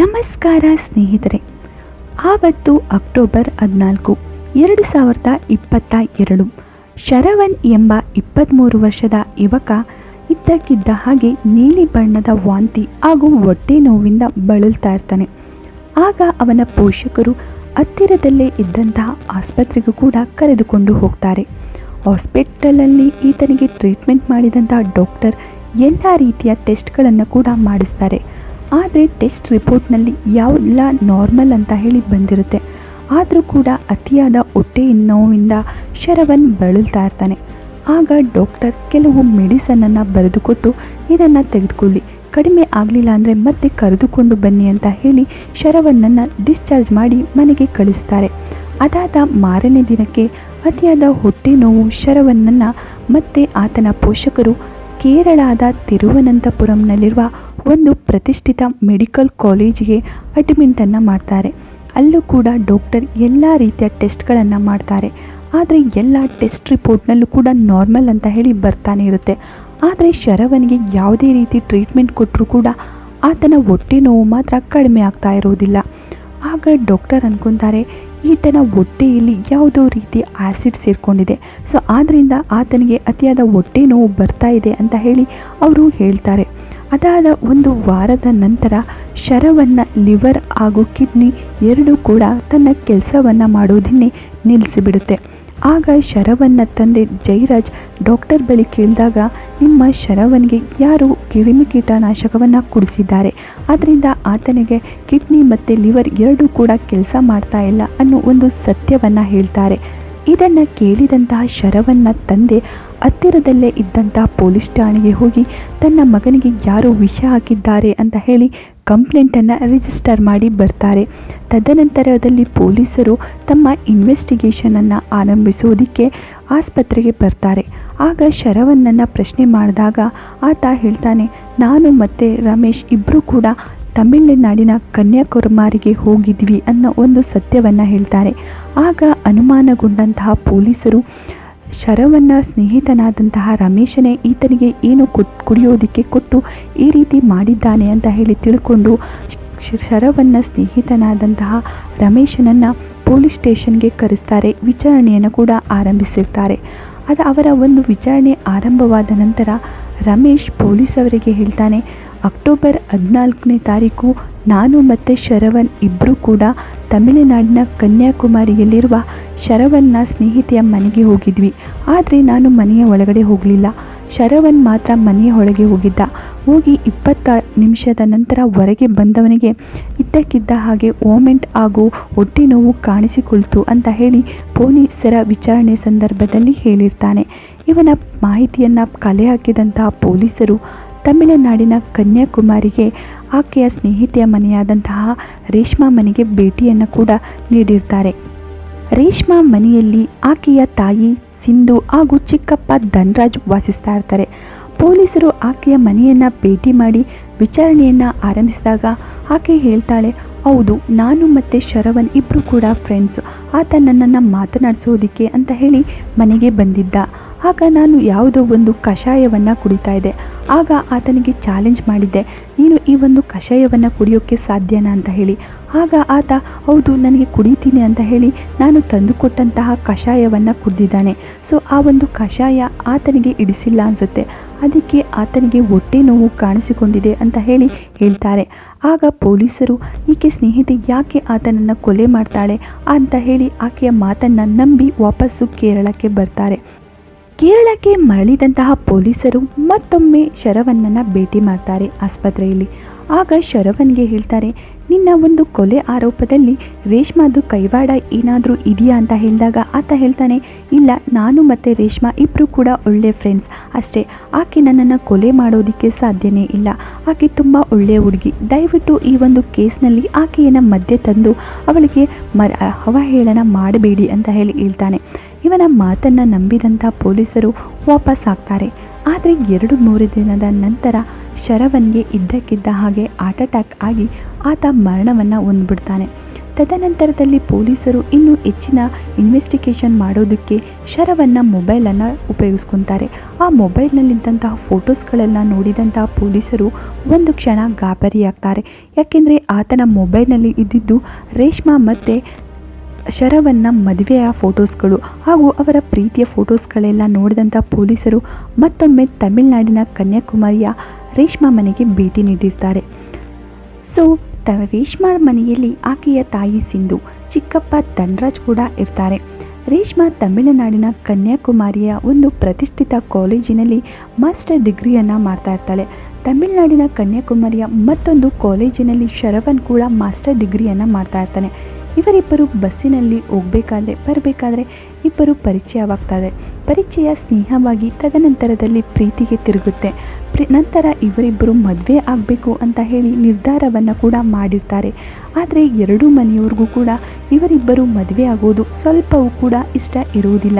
ನಮಸ್ಕಾರ ಸ್ನೇಹಿತರೆ. ಆವತ್ತು ಅಕ್ಟೋಬರ್ ಹದಿನಾಲ್ಕು, ಎರಡು ಸಾವಿರದ ಇಪ್ಪತ್ತ ಎರಡು. ಶರವನ್ ಎಂಬ ಇಪ್ಪತ್ತ್ಮೂರು ವರ್ಷದ ಯುವಕ ಇದ್ದಕ್ಕಿದ್ದ ಹಾಗೆ ನೀಲಿ ಬಣ್ಣದ ವಾಂತಿ ಹಾಗೂ ಹೊಟ್ಟೆ ನೋವಿಂದ ಬಳಲ್ತಾ ಇರ್ತಾನೆ. ಆಗ ಅವನ ಪೋಷಕರು ಹತ್ತಿರದಲ್ಲೇ ಇದ್ದಂತಹ ಆಸ್ಪತ್ರೆಗೂ ಕೂಡ ಕರೆದುಕೊಂಡು ಹೋಗ್ತಾರೆ. ಹಾಸ್ಪಿಟಲಲ್ಲಿ ಈತನಿಗೆ ಟ್ರೀಟ್ಮೆಂಟ್ ಮಾಡಿದಂಥ ಡಾಕ್ಟರ್ ಎಲ್ಲ ರೀತಿಯ ಟೆಸ್ಟ್ಗಳನ್ನು ಕೂಡ ಮಾಡಿಸ್ತಾರೆ. ಆದರೆ ಟೆಸ್ಟ್ ರಿಪೋರ್ಟ್ನಲ್ಲಿ ಯಾವೆಲ್ಲ ನಾರ್ಮಲ್ ಅಂತ ಹೇಳಿ ಬಂದಿರುತ್ತೆ. ಆದರೂ ಕೂಡ ಅತಿಯಾದ ಹೊಟ್ಟೆ ನೋವಿಂದ ಶರವನ್ ಬಳಲ್ತಾ ಇರ್ತಾನೆ. ಆಗ ಡಾಕ್ಟರ್ ಕೆಲವು ಮೆಡಿಸನನ್ನು ಬರೆದುಕೊಟ್ಟು ಇದನ್ನು ತೆಗೆದುಕೊಳ್ಳಿ. ಕಡಿಮೆ ಆಗಲಿಲ್ಲ ಅಂದರೆ ಮತ್ತೆ ಕರೆದುಕೊಂಡು ಬನ್ನಿ ಅಂತ ಹೇಳಿ ಶರವನ್ನನ್ನು ಡಿಸ್ಚಾರ್ಜ್ ಮಾಡಿ ಮನೆಗೆ ಕಳಿಸ್ತಾರೆ. ಅದಾದ ಮಾರನೇ ದಿನಕ್ಕೆ ಅತಿಯಾದ ಹೊಟ್ಟೆ ನೋವು ಶರವನ್ನನ್ನು ಮತ್ತೆ ಆತನ ಪೋಷಕರು ಕೇರಳದ ತಿರುವನಂತಪುರಂನಲ್ಲಿರುವ ಒಂದು ಪ್ರತಿಷ್ಠಿತ ಮೆಡಿಕಲ್ ಕಾಲೇಜಿಗೆ ಅಡ್ಮಿಂಟನ್ನು ಮಾಡ್ತಾರೆ. ಅಲ್ಲೂ ಕೂಡ ಡಾಕ್ಟರ್ ಎಲ್ಲ ರೀತಿಯ ಟೆಸ್ಟ್ಗಳನ್ನು ಮಾಡ್ತಾರೆ. ಆದರೆ ಎಲ್ಲ ಟೆಸ್ಟ್ ರಿಪೋರ್ಟ್ನಲ್ಲೂ ಕೂಡ ನಾರ್ಮಲ್ ಅಂತ ಹೇಳಿ ಬರ್ತಾನೆ ಇರುತ್ತೆ. ಆದರೆ ಶರವನಿಗೆ ಯಾವುದೇ ರೀತಿ ಟ್ರೀಟ್ಮೆಂಟ್ ಕೊಟ್ಟರೂ ಕೂಡ ಆತನ ಹೊಟ್ಟೆ ನೋವು ಮಾತ್ರ ಕಡಿಮೆ ಆಗ್ತಾ ಇರೋದಿಲ್ಲ. ಆಗ ಡಾಕ್ಟರ್ ಅಂದ್ಕೊತಾರೆ ಈತನ ಹೊಟ್ಟೆಯಲ್ಲಿ ಯಾವುದೋ ರೀತಿ ಆ್ಯಸಿಡ್ ಸೇರಿಕೊಂಡಿದೆ. ಸೊ ಆದ್ದರಿಂದ ಆತನಿಗೆ ಅತಿಯಾದ ಹೊಟ್ಟೆ ನೋವು ಬರ್ತಾ ಇದೆ ಅಂತ ಹೇಳಿ ಅವರು ಹೇಳ್ತಾರೆ. ಅದಾದ ಒಂದು ವಾರದ ನಂತರ ಶರವನ್ನ ಲಿವರ್ ಹಾಗೂ ಕಿಡ್ನಿ ಎರಡೂ ಕೂಡ ತನ್ನ ಕೆಲಸವನ್ನು ಮಾಡೋದನ್ನೇ ನಿಲ್ಲಿಸಿಬಿಡುತ್ತೆ. ಆಗ ಶರವನ್ನ ತಂದೆ ಜೈರಾಜ್ ಡಾಕ್ಟರ್ ಬಳಿ ಕೇಳಿದಾಗ, ನಿಮ್ಮ ಶರವನಿಗೆ ಯಾರು ಕ್ರಿಮಿಕೀಟನಾಶಕವನ್ನು ಕುಡಿಸಿದ್ದಾರೆ? ಆದ್ದರಿಂದ ಆತನಿಗೆ ಕಿಡ್ನಿ ಮತ್ತು ಲಿವರ್ ಎರಡೂ ಕೂಡ ಕೆಲಸ ಮಾಡ್ತಾ ಇಲ್ಲ ಅನ್ನೋ ಒಂದು ಸತ್ಯವನ್ನು ಹೇಳ್ತಾರೆ. ಇದನ್ನು ಕೇಳಿದಂತಹ ಶರವನ್ನ ತಂದೆ ಹತ್ತಿರದಲ್ಲೇ ಇದ್ದಂಥ ಪೊಲೀಸ್ ಠಾಣೆಗೆ ಹೋಗಿ ತನ್ನ ಮಗನಿಗೆ ಯಾರೋ ವಿಷ ಹಾಕಿದ್ದಾರೆ ಅಂತ ಹೇಳಿ ಕಂಪ್ಲೇಂಟನ್ನು ರಿಜಿಸ್ಟರ್ ಮಾಡಿ ಬರ್ತಾರೆ. ತದನಂತರದಲ್ಲಿ ಪೊಲೀಸರು ತಮ್ಮ ಇನ್ವೆಸ್ಟಿಗೇಷನನ್ನು ಆರಂಭಿಸುವುದಕ್ಕೆ ಆಸ್ಪತ್ರೆಗೆ ಬರ್ತಾರೆ. ಆಗ ಶರವನ್ನನ್ನು ಪ್ರಶ್ನೆ ಮಾಡಿದಾಗ ಆತ ಹೇಳ್ತಾನೆ, ನಾನು ಮತ್ತು ರಮೇಶ್ ಇಬ್ಬರೂ ಕೂಡ ತಮಿಳುನಾಡಿನ ಕನ್ಯಾಕುಮಾರಿಗೆ ಹೋಗಿದ್ವಿ ಅನ್ನೋ ಒಂದು ಸತ್ಯವನ್ನು ಹೇಳ್ತಾರೆ. ಆಗ ಅನುಮಾನಗೊಂಡಂತಹ ಪೊಲೀಸರು ಶರವನ್ನ ಸ್ನೇಹಿತನಾದಂತಹ ರಮೇಶನೇ ಈತನಿಗೆ ಏನು ಕುಡಿಯೋದಿಕ್ಕೆ ಕೊಟ್ಟು ಈ ರೀತಿ ಮಾಡಿದ್ದಾನೆ ಅಂತ ಹೇಳಿ ತಿಳ್ಕೊಂಡು ಶರವನ್ನ ಸ್ನೇಹಿತನಾದಂತಹ ರಮೇಶನನ್ನು ಪೊಲೀಸ್ ಸ್ಟೇಷನ್ಗೆ ಕರೆಸ್ತಾರೆ, ವಿಚಾರಣೆಯನ್ನು ಕೂಡ ಆರಂಭಿಸಿರ್ತಾರೆ. ಅದು ಅವರ ಒಂದು ವಿಚಾರಣೆ ಆರಂಭವಾದ ನಂತರ ರಮೇಶ್ ಪೊಲೀಸ್ ಅವರಿಗೆ ಹೇಳ್ತಾನೆ, ಅಕ್ಟೋಬರ್ ಹದಿನಾಲ್ಕನೇ ತಾರೀಕು ನಾನು ಮತ್ತು ಶರವನ್ ಇಬ್ಬರೂ ಕೂಡ ತಮಿಳುನಾಡಿನ ಕನ್ಯಾಕುಮಾರಿಯಲ್ಲಿರುವ ಶರವನ್ನ ಸ್ನೇಹಿತೆಯ ಮನೆಗೆ ಹೋಗಿದ್ವಿ. ಆದರೆ ನಾನು ಮನೆಯ ಒಳಗಡೆ ಹೋಗಲಿಲ್ಲ. ಶರವನ್ ಮಾತ್ರ ಮನೆಯ ಒಳಗೆ ಹೋಗಿದ್ದ. ಹೋಗಿ ಇಪ್ಪತ್ತ ನಿಮಿಷದ ನಂತರ ಹೊರಗೆ ಬಂದವನಿಗೆ ಇದ್ದಕ್ಕಿದ್ದ ಹಾಗೆ ಓಮೆಂಟ್ ಹಾಗೂ ಹೊಟ್ಟೆ ನೋವು ಕಾಣಿಸಿಕೊಳ್ತು ಅಂತ ಹೇಳಿ ಪೊಲೀಸರ ವಿಚಾರಣೆ ಸಂದರ್ಭದಲ್ಲಿ ಹೇಳಿರ್ತಾನೆ. ಇವನ ಮಾಹಿತಿಯನ್ನು ಕಲೆ ಹಾಕಿದಂತಹ ಪೊಲೀಸರು ತಮಿಳುನಾಡಿನ ಕನ್ಯಾಕುಮಾರಿಗೆ ಆಕೆಯ ಸ್ನೇಹಿತೆಯ ಮನೆಯಾದಂತಹ ರೇಷ್ಮಾ ಮನೆಗೆ ಭೇಟಿಯನ್ನು ಕೂಡ ನೀಡಿರ್ತಾರೆ. ರೇಷ್ಮಾ ಮನೆಯಲ್ಲಿ ಆಕೆಯ ತಾಯಿ, ಸಿಂಧು ಹಾಗೂ ಚಿಕ್ಕಪ್ಪ ಧನ್ರಾಜ್ ವಾಸಿಸ್ತಾ ಇರ್ತಾರೆ. ಪೊಲೀಸರು ಆಕೆಯ ಮನೆಯನ್ನು ಭೇಟಿ ಮಾಡಿ ವಿಚಾರಣೆಯನ್ನು ಆರಂಭಿಸಿದಾಗ ಆಕೆ ಹೇಳ್ತಾಳೆ, ಹೌದು, ನಾನು ಮತ್ತು ಶರವನ್ ಇಬ್ಬರು ಕೂಡ ಫ್ರೆಂಡ್ಸು ಆತ ನನ್ನನ್ನು ಮಾತನಾಡಿಸೋದಕ್ಕೆ ಅಂತ ಹೇಳಿ ಮನೆಗೆ ಬಂದಿದ್ದ. ಆಗ ನಾನು ಯಾವುದೋ ಒಂದು ಕಷಾಯವನ್ನು ಕುಡಿತಾ ಇದ್ದೆ. ಆಗ ಆತನಿಗೆ ಚಾಲೆಂಜ್ ಮಾಡಿದ್ದೆ. ನೀನು ಈ ಒಂದು ಕಷಾಯವನ್ನು ಕುಡಿಯೋಕ್ಕೆ ಸಾಧ್ಯನಾ ಅಂತ ಹೇಳಿ. ಆಗ ಆತ, ಹೌದು, ನನಗೆ ಕುಡಿತೀನಿ ಅಂತ ಹೇಳಿ ನಾನು ತಂದುಕೊಟ್ಟಂತಹ ಕಷಾಯವನ್ನು ಕುಡಿದಿದ್ದಾನೆ. ಸೊ, ಆ ಒಂದು ಕಷಾಯ ಆತನಿಗೆ ಇಡಿಸಿಲ್ಲ ಅನಿಸುತ್ತೆ. ಅದಕ್ಕೆ ಆತನಿಗೆ ಹೊಟ್ಟೆ ನೋವು ಕಾಣಿಸಿಕೊಂಡಿದೆ ಅಂತ ಹೇಳಿ ಹೇಳ್ತಾರೆ. ಆಗ ಪೊಲೀಸರು, ಈಕೆ ಸ್ನೇಹಿತೆ ಯಾಕೆ ಆತನನ್ನು ಕೊಲೆ ಮಾಡ್ತಾಳೆ? ಅಂತ ಹೇಳಿ ಆಕೆಯ ಮಾತನ್ನು ನಂಬಿ ವಾಪಸ್ಸು ಕೇರಳಕ್ಕೆ ಬರ್ತಾರೆ. ಕೇರಳಕ್ಕೆ ಮರಳಿದಂತಹ ಪೊಲೀಸರು ಮತ್ತೊಮ್ಮೆ ಶರವಣ್ಣನ ಭೇಟಿ ಮಾಡ್ತಾರೆ ಆಸ್ಪತ್ರೆಯಲ್ಲಿ. ಆಗ ಶರವನ್ಗೆ ಹೇಳ್ತಾರೆ, ನಿನ್ನ ಒಂದು ಕೊಲೆ ಆರೋಪದಲ್ಲಿ ರೇಷ್ಮಾದು ಕೈವಾಡ ಏನಾದರೂ ಇದೆಯಾ ಅಂತ ಹೇಳಿದಾಗ ಆತ ಹೇಳ್ತಾನೆ, ಇಲ್ಲ, ನಾನು ಮತ್ತು ರೇಷ್ಮಾ ಇಬ್ಬರು ಕೂಡ ಒಳ್ಳೆ ಫ್ರೆಂಡ್ಸ್ ಅಷ್ಟೇ. ಆಕೆ ನನ್ನನ್ನು ಕೊಲೆ ಮಾಡೋದಕ್ಕೆ ಸಾಧ್ಯನೇ ಇಲ್ಲ. ಆಕೆ ತುಂಬ ಒಳ್ಳೆಯ ಹುಡುಗಿ. ದಯವಿಟ್ಟು ಈ ಒಂದು ಕೇಸ್ನಲ್ಲಿ ಆಕೆಯನ್ನು ಮಧ್ಯೆ ತಂದು ಅವಳಿಗೆ ಮರ, ಅವಹೇಳನ ಮಾಡಬೇಡಿ ಅಂತ ಹೇಳಿ ಹೇಳ್ತಾನೆ. ಇವನ ಮಾತನ್ನು ನಂಬಿದಂಥ ಪೊಲೀಸರು ವಾಪಸ್ ಆಗ್ತಾರೆ. ಆದರೆ ಎರಡು ಮೂರು ದಿನದ ನಂತರ ಶರವನ್ಗೆ ಇದ್ದಕ್ಕಿದ್ದ ಹಾಗೆ ಹಾರ್ಟ್ ಅಟ್ಯಾಕ್ ಆಗಿ ಆತ ಮರಣವನ್ನು ಹೊಂದ್ಬಿಡ್ತಾನೆ. ತದನಂತರದಲ್ಲಿ ಪೊಲೀಸರು ಇನ್ನೂ ಹೆಚ್ಚಿನ ಇನ್ವೆಸ್ಟಿಗೇಷನ್ ಮಾಡೋದಕ್ಕೆ ಶರವನ್ನ ಮೊಬೈಲನ್ನು ಉಪಯೋಗಿಸ್ಕೊತಾರೆ. ಆ ಮೊಬೈಲ್ನಲ್ಲಿದ್ದಂತಹ ಫೋಟೋಸ್ಗಳೆಲ್ಲ ನೋಡಿದಂತಹ ಪೊಲೀಸರು ಒಂದು ಕ್ಷಣ ಗಾಬರಿಯಾಗ್ತಾರೆ. ಯಾಕೆಂದರೆ ಆತನ ಮೊಬೈಲ್ನಲ್ಲಿ ಇದ್ದಿದ್ದು ರೇಷ್ಮಾ ಮತ್ತು ಶರವನ್ನ ಮದುವೆಯ ಫೋಟೋಸ್ಗಳು ಹಾಗೂ ಅವರ ಪ್ರೀತಿಯ ಫೋಟೋಸ್ಗಳೆಲ್ಲ ನೋಡಿದಂಥ ಪೊಲೀಸರು ಮತ್ತೊಮ್ಮೆ ತಮಿಳುನಾಡಿನ ಕನ್ಯಾಕುಮಾರಿಯ ರೇಷ್ಮಾ ಮನೆಗೆ ಭೇಟಿ ನೀಡಿರ್ತಾರೆ. ಸೊ, ತ, ರೇಷ್ಮಾ ಮನೆಯಲ್ಲಿ ಆಕೆಯ ತಾಯಿ ಸಿಂಧು, ಚಿಕ್ಕಪ್ಪ ಧನ್ರಾಜ್ ಕೂಡ ಇರ್ತಾರೆ. ರೇಷ್ಮಾ ತಮಿಳುನಾಡಿನ ಕನ್ಯಾಕುಮಾರಿಯ ಒಂದು ಪ್ರತಿಷ್ಠಿತ ಕಾಲೇಜಿನಲ್ಲಿ ಮಾಸ್ಟರ್ ಡಿಗ್ರಿಯನ್ನು ಮಾಡ್ತಾ ಇರ್ತಾಳೆ. ತಮಿಳುನಾಡಿನ ಕನ್ಯಾಕುಮಾರಿಯ ಮತ್ತೊಂದು ಕಾಲೇಜಿನಲ್ಲಿ ಶರವನ್ ಕೂಡ ಮಾಸ್ಟರ್ ಡಿಗ್ರಿಯನ್ನು ಮಾಡ್ತಾ ಇರ್ತಾನೆ. ಇವರಿಬ್ಬರು ಬಸ್ಸಿನಲ್ಲಿ ಹೋಗಬೇಕಾದ್ರೆ, ಬರಬೇಕಾದ್ರೆ ಇಬ್ಬರು ಪರಿಚಯವಾಗ್ತಾರೆ. ಪರಿಚಯ ಸ್ನೇಹವಾಗಿ ತದನಂತರದಲ್ಲಿ ಪ್ರೀತಿಗೆ ತಿರುಗುತ್ತೆ. ಪ್ರಿ, ನಂತರ ಇವರಿಬ್ಬರು ಮದುವೆ ಆಗಬೇಕು ಅಂತ ಹೇಳಿ ನಿರ್ಧಾರವನ್ನು ಕೂಡ ಮಾಡಿರ್ತಾರೆ. ಆದರೆ ಎರಡೂ ಮನೆಯವ್ರಿಗೂ ಕೂಡ ಇವರಿಬ್ಬರು ಮದುವೆ ಆಗೋದು ಸ್ವಲ್ಪವೂ ಕೂಡ ಇಷ್ಟ ಇರುವುದಿಲ್ಲ.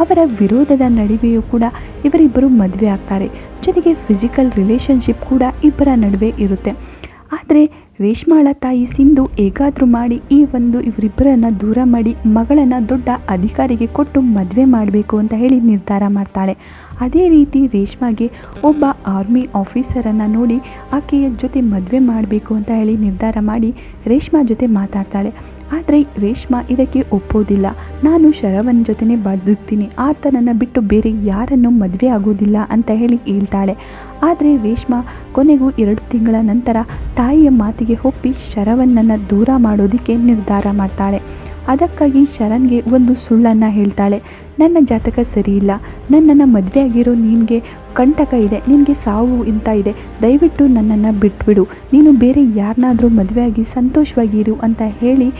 ಅವರ ವಿರೋಧದ ನಡುವೆಯೂ ಕೂಡ ಇವರಿಬ್ಬರು ಮದುವೆ ಆಗ್ತಾರೆ. ಜೊತೆಗೆ ಫಿಸಿಕಲ್ ರಿಲೇಷನ್ಶಿಪ್ ಕೂಡ ಇಬ್ಬರ ನಡುವೆ ಇರುತ್ತೆ. ಆದರೆ ರೇಷ್ಮಾಳ ತಾಯಿ ಸಿಂಧು ಹೇಗಾದರೂ ಮಾಡಿ ಈ ಒಂದು ಇವರಿಬ್ಬರನ್ನು ದೂರ ಮಾಡಿ ಮಗಳನ್ನು ದೊಡ್ಡ ಅಧಿಕಾರಿಗೆ ಕೊಟ್ಟು ಮದುವೆ ಮಾಡಬೇಕು ಅಂತ ಹೇಳಿ ನಿರ್ಧಾರ ಮಾಡ್ತಾಳೆ. ಅದೇ ರೀತಿ ರೇಷ್ಮಾಗೆ ಒಬ್ಬ ಆರ್ಮಿ ಆಫೀಸರನ್ನು ನೋಡಿ ಆಕೆಯ ಜೊತೆ ಮದುವೆ ಮಾಡಬೇಕು ಅಂತ ಹೇಳಿ ನಿರ್ಧಾರ ಮಾಡಿ ರೇಷ್ಮಾ ಜೊತೆ ಮಾತಾಡ್ತಾಳೆ. ಆದರೆ ರೇಷ್ಮಾ ಇದಕ್ಕೆ ಒಪ್ಪೋದಿಲ್ಲ. ನಾನು ಶರವನ್ ಜೊತೆನೇ ಬದುಕ್ತೀನಿ. ಆತನನ್ನು ಬಿಟ್ಟು ಬೇರೆ ಯಾರನ್ನು ಮದುವೆ ಆಗೋದಿಲ್ಲ ಅಂತ ಹೇಳಿ ಹೇಳ್ತಾಳೆ. ಆದರೆ ರೇಷ್ಮಾ ಕೊನೆಗೂ ಎರಡು ತಿಂಗಳ ನಂತರ ತಾಯಿಯ ಮಾತಿಗೆ ಒಪ್ಪಿ ಶರವನ್ನನ್ನು ದೂರ ಮಾಡೋದಕ್ಕೆ ನಿರ್ಧಾರ ಮಾಡ್ತಾಳೆ. ಅದಕ್ಕಾಗಿ ಶರಣ್ಗೆ ಒಂದು ಸುಳ್ಳನ್ನು ಹೇಳ್ತಾಳೆ. ನನ್ನ ಜಾತಕ ಸರಿಯಿಲ್ಲ. ನನ್ನನ್ನು ಮದುವೆ ಆಗಿರೋ ನಿನಗೆ ಕಂಟಕ ಇದೆ. ನಿನಗೆ ಸಾವು ಇಂತ ಇದೆ. ದಯವಿಟ್ಟು ನನ್ನನ್ನು ಬಿಟ್ಬಿಡು. ನೀನು ಬೇರೆ ಯಾರನ್ನಾದರೂ ಮದುವೆಯಾಗಿ ಸಂತೋಷವಾಗಿರು ಅಂತ ಹೇಳಿ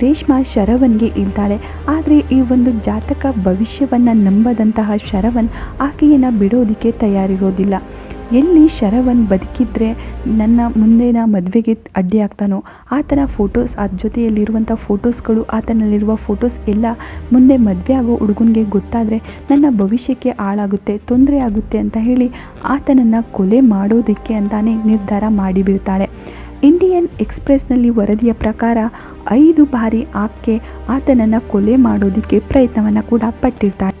ರೇಷ್ಮಾ ಶರವನ್ಗೆ ಹೇಳ್ತಾಳೆ. ಆದರೆ ಈ ಒಂದು ಜಾತಕ ಭವಿಷ್ಯವನ್ನು ನಂಬದಂತಹ ಶರವನ್ ಆಕೆಯನ್ನು ಬಿಡೋದಕ್ಕೆ ತಯಾರಿರೋದಿಲ್ಲ. ಎಲ್ಲಿ ಶರವನ್ ಬದುಕಿದ್ರೆ ನನ್ನ ಮುಂದಿನ ಮದುವೆಗೆ ಅಡ್ಡಿ ಆಗ್ತಾನೋ ಆತನ ಫೋಟೋಸ್ ಅದ್ರ ಜೊತೆಯಲ್ಲಿರುವಂಥ ಫೋಟೋಸ್ಗಳು ಆತನಲ್ಲಿರುವ ಫೋಟೋಸ್ ಎಲ್ಲ ಮುಂದೆ ಮದುವೆ ಆಗೋ ಹುಡುಗನಿಗೆ ಗೊತ್ತಾದರೆ ನನ್ನ ಭವಿಷ್ಯಕ್ಕೆ ಹಾಳಾಗುತ್ತೆ, ತೊಂದರೆ ಆಗುತ್ತೆ ಅಂತ ಹೇಳಿ ಆತನನ್ನು ಕೊಲೆ ಮಾಡೋದಕ್ಕೆ ಅಂತಾನೆ ನಿರ್ಧಾರ ಮಾಡಿಬಿಡ್ತಾಳೆ. ಇಂಡಿಯನ್ ಎಕ್ಸ್ಪ್ರೆಸ್ನಲ್ಲಿ ವರದಿಯ ಪ್ರಕಾರ ಐದು ಬಾರಿ ಆಕೆ ಆತನನ್ನು ಕೊಲೆ ಮಾಡೋದಕ್ಕೆ ಪ್ರಯತ್ನವನ್ನು ಕೂಡ ಪಟ್ಟಿರ್ತಾಳೆ.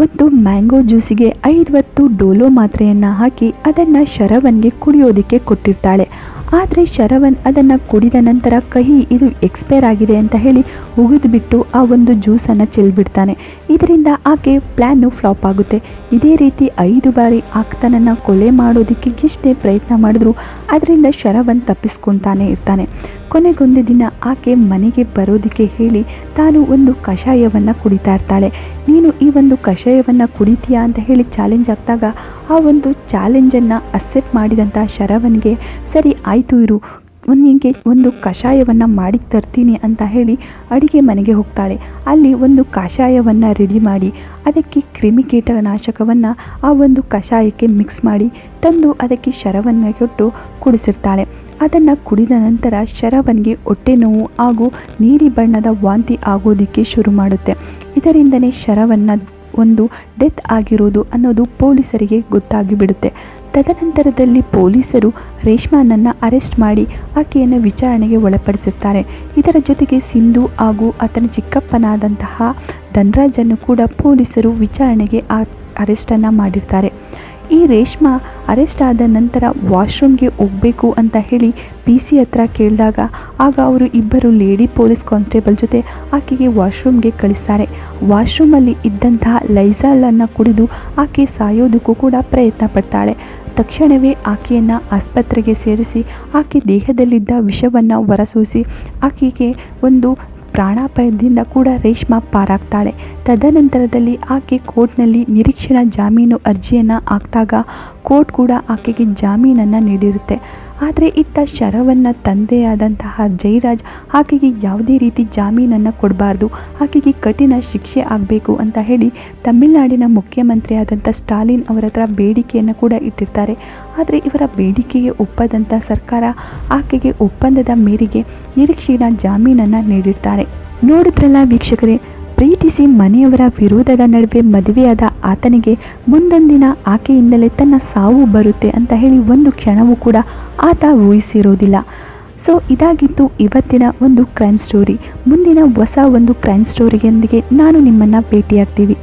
ಒಂದು ಮ್ಯಾಂಗೋ ಜ್ಯೂಸಿಗೆ ಐವತ್ತು ಡೋಲೋ ಮಾತ್ರೆಯನ್ನು ಹಾಕಿ ಅದನ್ನು ಶರವನ್ಗೆ ಕುಡಿಯೋದಕ್ಕೆ ಕೊಟ್ಟಿರ್ತಾಳೆ. ಆದರೆ ಶರವನ್ ಅದನ್ನು ಕುಡಿದ ನಂತರ ಕಹಿ ಇದು ಎಕ್ಸ್ಪೈರ್ ಆಗಿದೆ ಅಂತ ಹೇಳಿ ಉಗಿದ್ಬಿಟ್ಟು ಆ ಒಂದು ಜ್ಯೂಸನ್ನು ಚೆಲ್ಬಿಡ್ತಾನೆ. ಇದರಿಂದ ಆಕೆ ಪ್ಲ್ಯಾನು ಫ್ಲಾಪ್ ಆಗುತ್ತೆ. ಇದೇ ರೀತಿ ಐದು ಬಾರಿ ಆಕ್ತನನ್ನು ಕೊಲೆ ಮಾಡೋದಕ್ಕೆ ಎಷ್ಟೇ ಪ್ರಯತ್ನ ಮಾಡಿದ್ರು ಅದರಿಂದ ಶರವನ್ ತಪ್ಪಿಸ್ಕೊತಾನೆ ಇರ್ತಾನೆ. ಕೊನೆಗೊಂದು ದಿನ ಆಕೆ ಮನೆಗೆ ಬರೋದಕ್ಕೆ ಹೇಳಿ ತಾನು ಒಂದು ಕಷಾಯವನ್ನು ಕುಡಿತಾ ಇರ್ತಾಳೆ. ನೀನು ಈ ಒಂದು ಕಷಾಯವನ್ನು ಕುಡಿತೀಯಾ ಅಂತ ಹೇಳಿ ಚಾಲೆಂಜ್ ಆಗ್ತಾಗ ಆ ಒಂದು ಚಾಲೆಂಜನ್ನು ಅಕ್ಸೆಪ್ಟ್ ಮಾಡಿದಂಥ ಶರವನ್ಗೆ ಸರಿ, ಆಯಿತು ಇರು. ನಿನಗೆ ಒಂದು ಕಷಾಯವನ್ನು ಮಾಡಿ ತರ್ತೀನಿ ಅಂತ ಹೇಳಿ ಅಡಿಗೆ ಮನೆಗೆ ಹೋಗ್ತಾಳೆ. ಅಲ್ಲಿ ಒಂದು ಕಷಾಯವನ್ನು ರೆಡಿ ಮಾಡಿ, ಅದಕ್ಕೆ ಕ್ರಿಮಿಕೀಟನಾಶಕವನ್ನು ಆ ಒಂದು ಕಷಾಯಕ್ಕೆ ಮಿಕ್ಸ್ ಮಾಡಿ ತಂದು ಅದಕ್ಕೆ ಶರವನ್ನು ಕೊಟ್ಟು ಕುಡಿಸಿರ್ತಾಳೆ. ಅದನ್ನು ಕುಡಿದ ನಂತರ ಶರವನ್ಗೆ ಹೊಟ್ಟೆ ನೋವು ಹಾಗೂ ನೀಲಿ ಬಣ್ಣದ ವಾಂತಿ ಆಗೋದಕ್ಕೆ ಶುರು ಮಾಡುತ್ತೆ. ಇದರಿಂದನೇ ಶರವನ್ನ ಒಂದು ಡೆತ್ ಆಗಿರೋದು ಅನ್ನೋದು ಪೊಲೀಸರಿಗೆ ಗೊತ್ತಾಗಿ ಬಿಡುತ್ತೆ ತದನಂತರದಲ್ಲಿ ಪೊಲೀಸರು ರೇಷ್ಮಾನನ್ನು ಅರೆಸ್ಟ್ ಮಾಡಿ ಆಕೆಯನ್ನು ವಿಚಾರಣೆಗೆ ಒಳಪಡಿಸುತ್ತಾರೆ. ಇದರ ಜೊತೆಗೆ ಸಿಂಧು ಹಾಗೂ ಆತನ ಚಿಕ್ಕಪ್ಪನಾದಂತಹ ಧನ್ರಾಜನ್ನು ಕೂಡ ಪೊಲೀಸರು ವಿಚಾರಣೆಗೆ ಆ ಅರೆಸ್ಟನ್ನು ಮಾಡಿರ್ತಾರೆ. ರೇಷ್ಮಾ ಅರೆಸ್ಟ್ ಆದ ನಂತರ ವಾಶ್ರೂಮ್ಗೆ ಹೋಗಬೇಕು ಅಂತ ಹೇಳಿ ಪಿ ಸಿ ಹತ್ರ ಕೇಳಿದಾಗ ಆಗ ಅವರು ಇಬ್ಬರು ಲೇಡಿ ಪೊಲೀಸ್ ಕಾನ್ಸ್ಟೇಬಲ್ ಜೊತೆ ಆಕೆಗೆ ವಾಶ್ರೂಮ್ಗೆ ಕಳಿಸ್ತಾರೆ. ವಾಶ್ರೂಮಲ್ಲಿ ಇದ್ದಂತಹ ಲೈಸಾಲನ್ನು ಕುಡಿದು ಆಕೆ ಸಾಯೋದಕ್ಕೂ ಕೂಡ ಪ್ರಯತ್ನ ಪಡ್ತಾಳೆ. ತಕ್ಷಣವೇ ಆಕೆಯನ್ನು ಆಸ್ಪತ್ರೆಗೆ ಸೇರಿಸಿ ಆಕೆ ದೇಹದಲ್ಲಿದ್ದ ವಿಷವನ್ನು ಹೊರಸೂಸಿ ಆಕೆಗೆ ಒಂದು ಪ್ರಾಣಾಪಾಯದಿಂದ ಕೂಡ ರೇಷ್ಮಾ ಪಾರಾಗ್ತಾಳೆ. ತದನಂತರದಲ್ಲಿ ಆಕೆ ಕೋರ್ಟ್ನಲ್ಲಿ ನಿರೀಕ್ಷಣಾ ಜಾಮೀನು ಅರ್ಜಿಯನ್ನು ಹಾಕಿದಾಗ ಕೋರ್ಟ್ ಕೂಡ ಆಕೆಗೆ ಜಾಮೀನನ್ನು ನೀಡಿರುತ್ತೆ. ಆದರೆ ಇತ್ತ ಶರವನ್ನು ತಂದೆಯಾದಂತಹ ಜೈರಾಜ್ ಆಕೆಗೆ ಯಾವುದೇ ರೀತಿ ಜಾಮೀನನ್ನು ಕೊಡಬಾರ್ದು, ಆಕೆಗೆ ಕಠಿಣ ಶಿಕ್ಷೆ ಆಗಬೇಕು ಅಂತ ಹೇಳಿ ತಮಿಳುನಾಡಿನ ಮುಖ್ಯಮಂತ್ರಿಯಾದಂಥ ಸ್ಟಾಲಿನ್ ಅವರ ಹತ್ರ ಬೇಡಿಕೆಯನ್ನು ಕೂಡ ಇಟ್ಟಿರ್ತಾರೆ. ಆದರೆ ಇವರ ಬೇಡಿಕೆಗೆ ಒಪ್ಪದಂಥ ಸರ್ಕಾರ ಆಕೆಗೆ ಒಪ್ಪಂದದ ಮೇರೆಗೆ ನಿರೀಕ್ಷೆಯ ಜಾಮೀನನ್ನು ನೀಡಿರ್ತಾರೆ. ನೋಡಿದ್ರಲ್ಲ ವೀಕ್ಷಕರೇ ಪ್ರೀತಿಸಿ ಮನೆಯವರ ವಿರೋಧದ ನಡುವೆ ಮದುವೆಯಾದ ಆತನಿಗೆ ಮುಂದೊಂದಿನ ಆಕೆಯಿಂದಲೇ ತನ್ನ ಸಾವು ಬರುತ್ತೆ ಅಂತ ಹೇಳಿ ಒಂದು ಕ್ಷಣವೂ ಕೂಡ ಆತ ಊಹಿಸಿರೋದಿಲ್ಲ. ಸೊ, ಇದಾಗಿತ್ತು ಇವತ್ತಿನ ಒಂದು ಕ್ರೈಮ್ ಸ್ಟೋರಿ ಮುಂದಿನ ಹೊಸ ಒಂದು ಕ್ರೈಮ್ ಸ್ಟೋರಿಯೊಂದಿಗೆ ನಾನು ನಿಮ್ಮನ್ನು ಭೇಟಿಯಾಗ್ತೀವಿ.